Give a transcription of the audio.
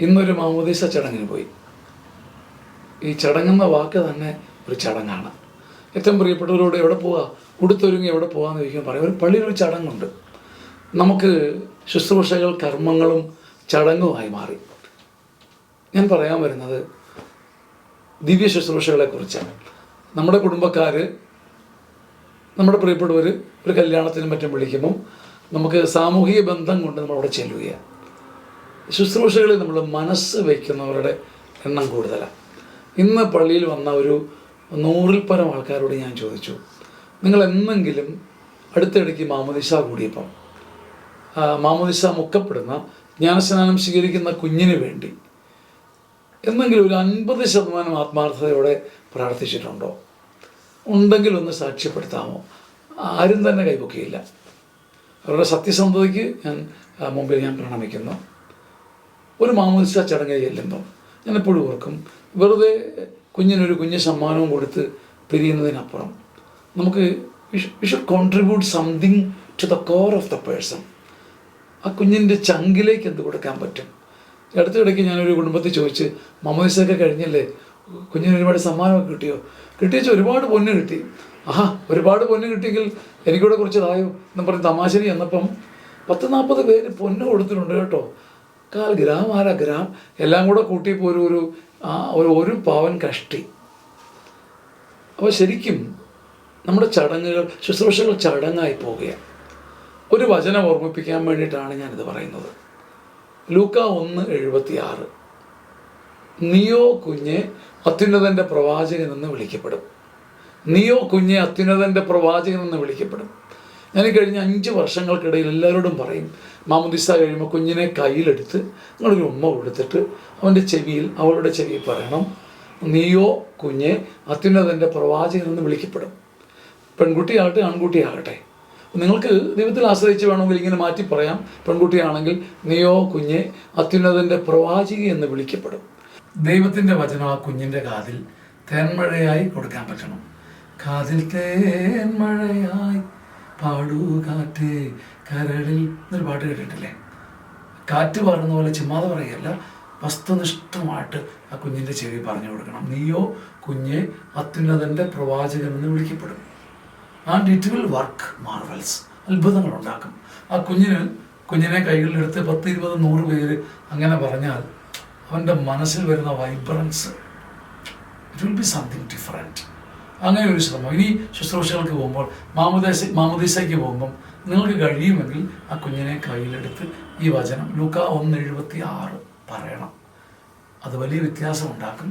ഇന്നൊരു മാമോദീസ ചടങ്ങിന് പോയി. ഈ ചടങ്ങെന്ന വാക്ക് തന്നെ ഒരു ചടങ്ങാണ്. ഏറ്റവും പ്രിയപ്പെട്ടവരോട് എവിടെ പോവാ? ഉടുത്തൊരുങ്ങി എവിടെ പോവാന്ന് ചോദിക്കാൻ പറയും. ഒരു പള്ളിയിൽ ഒരു ചടങ്ങുണ്ട്. നമുക്ക് ശുശ്രൂഷകൾ കർമ്മങ്ങളും ചടങ്ങുമായി മാറി. ഞാൻ പറയാൻ വരുന്നത് ദിവ്യ ശുശ്രൂഷകളെ കുറിച്ചാണ്. നമ്മുടെ കുടുംബക്കാർ നമ്മുടെ പ്രിയപ്പെട്ടവർ ഒരു കല്യാണത്തിനും മറ്റും വിളിക്കുമ്പം നമുക്ക് സാമൂഹിക ബന്ധം കൊണ്ട് നമ്മൾ അവിടെ ചെല്ലുകയാണ്. ശുശ്രൂഷകളിൽ നമ്മൾ മനസ്സ് വയ്ക്കുന്നവരുടെ എണ്ണം കൂടുതലാണ്. ഇന്ന് പള്ളിയിൽ വന്ന ഒരു നൂറിൽ പരം ആൾക്കാരോട് ഞാൻ ചോദിച്ചു നിങ്ങൾ എന്നെങ്കിലും അടുത്തിടയ്ക്ക് മാമോദിസ കൂടിയപ്പം മാമോദിസ മുക്കപ്പെടുന്ന ജ്ഞാനസ്നാനം സ്വീകരിക്കുന്ന കുഞ്ഞിന് വേണ്ടി എന്നെങ്കിലും ഒരു അൻപത് ശതമാനം ആത്മാർത്ഥതയോടെ പ്രാർത്ഥിച്ചിട്ടുണ്ടോ? ഉണ്ടെങ്കിൽ ഒന്ന് സാക്ഷ്യപ്പെടുത്താമോ? ആരും തന്നെ കൈപൊക്കിയില്ല അവരുടെ സത്യസന്ധതയ്ക്ക് ഞാൻ മുമ്പിൽ ഞാൻ പ്രണമിക്കുന്നു. ഒരു മാമോദിസ ചടങ്ങ് ചെല്ലുമ്പോൾ ഞാൻ എപ്പോഴും ഓർക്കും വെറുതെ കുഞ്ഞിനൊരു കുഞ്ഞ് സമ്മാനവും കൊടുത്ത് പിരിയുന്നതിനപ്പുറം നമുക്ക് we should contribute something to the core of the person ആ കുഞ്ഞിന്റെ ചങ്കിലേക്ക് എന്ത് കൊടുക്കാൻ പറ്റും? അടുത്തിടയ്ക്ക് ഞാനൊരു കുടുംബത്തിൽ ചോദിച്ച് മമോദിസൊക്കെ കഴിഞ്ഞല്ലേ? കുഞ്ഞിന് ഒരുപാട് സമ്മാനമൊക്കെ കിട്ടിയോ? കിട്ടിയച്ച ഒരുപാട് പൊന്ന് കിട്ടി. ആഹാ ഒരുപാട് പൊന്ന് കിട്ടിയെങ്കിൽ എനിക്കൂടെ കുറച്ച് തായോ? എന്നും പറഞ്ഞ് തമാശരി എന്നപ്പം പത്ത് നാൽപ്പത് പേര് പൊന്ന് കൊടുത്തിട്ടുണ്ട് കേട്ടോ. കാൽ ഗ്രാം അര ഗ്രാം എല്ലാം കൂടെ കൂട്ടിയപ്പോൾ ഒരു ഒരു ഒരു ഒരു പാവൻ കഷ്ടി. അപ്പോൾ ശരിക്കും നമ്മുടെ ചടങ്ങുകൾ ശുശ്രൂഷകൾ ചടങ്ങായി പോവുകയാണ്. ഒരു വചനം ഓർമ്മിപ്പിക്കാൻ വേണ്ടിയിട്ടാണ് ഞാനിത് പറയുന്നത്. ലൂക്ക ഒന്ന് എഴുപത്തി ആറ് നിയോ കുഞ്ഞെ അത്യുന്നതന്റെ പ്രവാചകൻ എന്ന് വിളിക്കപ്പെടും. നിയോ കുഞ്ഞെ അത്യുന്നതന്റെ പ്രവാചകൻ എന്ന് വിളിക്കപ്പെടും. ഞാൻ കഴിഞ്ഞ അഞ്ച് വർഷങ്ങൾക്കിടയിൽ എല്ലാവരോടും പറയും മാമുദിസ കഴിയുമ്പോൾ കുഞ്ഞിനെ കയ്യിലെടുത്ത് നിങ്ങളൊരു ഉമ്മ കൊടുത്തിട്ട് അവന്റെ ചെവിയിൽ അവളുടെ ചെവിയിൽ പറയണം നീയോ കുഞ്ഞെ അത്യുന്നതന്റെ പ്രവാചകൻ എന്ന് വിളിക്കപ്പെടും. പെൺകുട്ടിയാകട്ടെ ആൺകുട്ടിയാകട്ടെ. നിങ്ങൾക്ക് ദൈവത്തിൽ ആശ്രയിച്ച് വേണമെങ്കിൽ ഇങ്ങനെ മാറ്റി പറയാം. പെൺകുട്ടിയാണെങ്കിൽ നീയോ കുഞ്ഞെ അത്യുന്നതന്റെ പ്രവാചിക എന്ന് വിളിക്കപ്പെടും. ദൈവത്തിന്റെ വചനം ആ കുഞ്ഞിന്റെ കാതിൽ തേന്മഴയായി കൊടുക്കാൻ പറ്റണം. കാതിൽ തേന്മഴയായി പാടൂ കാറ്റേ കരളിൽ എന്നൊരു പാട്ട് കേട്ടിട്ടില്ലേ? കാറ്റ് പാടുന്ന പോലെ ചുമ്മാതെ പറയല്ല വസ്തുനിഷ്ഠമായിട്ട് ആ കുഞ്ഞിന്റെ ചെവി പറഞ്ഞു കൊടുക്കണം. നീയോ കുഞ്ഞെ അത്യുന്നതന്റെ പ്രവാചകൻ എന്ന് വിളിക്കപ്പെടും. And it will work marvels അത്ഭുതങ്ങൾ ഉണ്ടാക്കും. ആ കുഞ്ഞിന് കുഞ്ഞിനെ കൈകളിലെടുത്ത് പത്ത് ഇരുപത് നൂറ് പേര് അങ്ങനെ പറഞ്ഞാൽ അവന്റെ മനസ്സിൽ വരുന്ന vibrance it will be something different അങ്ങനെ ഒരു ശ്രമം. ഇനി ശുശ്രൂഷകൾക്ക് പോകുമ്പോൾ മാമുദേശ മാമുദീസയ്ക്ക് പോകുമ്പം നിങ്ങൾക്ക് കഴിയുമെങ്കിൽ ആ കുഞ്ഞിനെ കയ്യിലെടുത്ത് ഈ വചനം ലൂക്ക ഒന്ന് എഴുപത്തി ആറ് പറയണം. അത് വലിയ വ്യത്യാസം ഉണ്ടാക്കും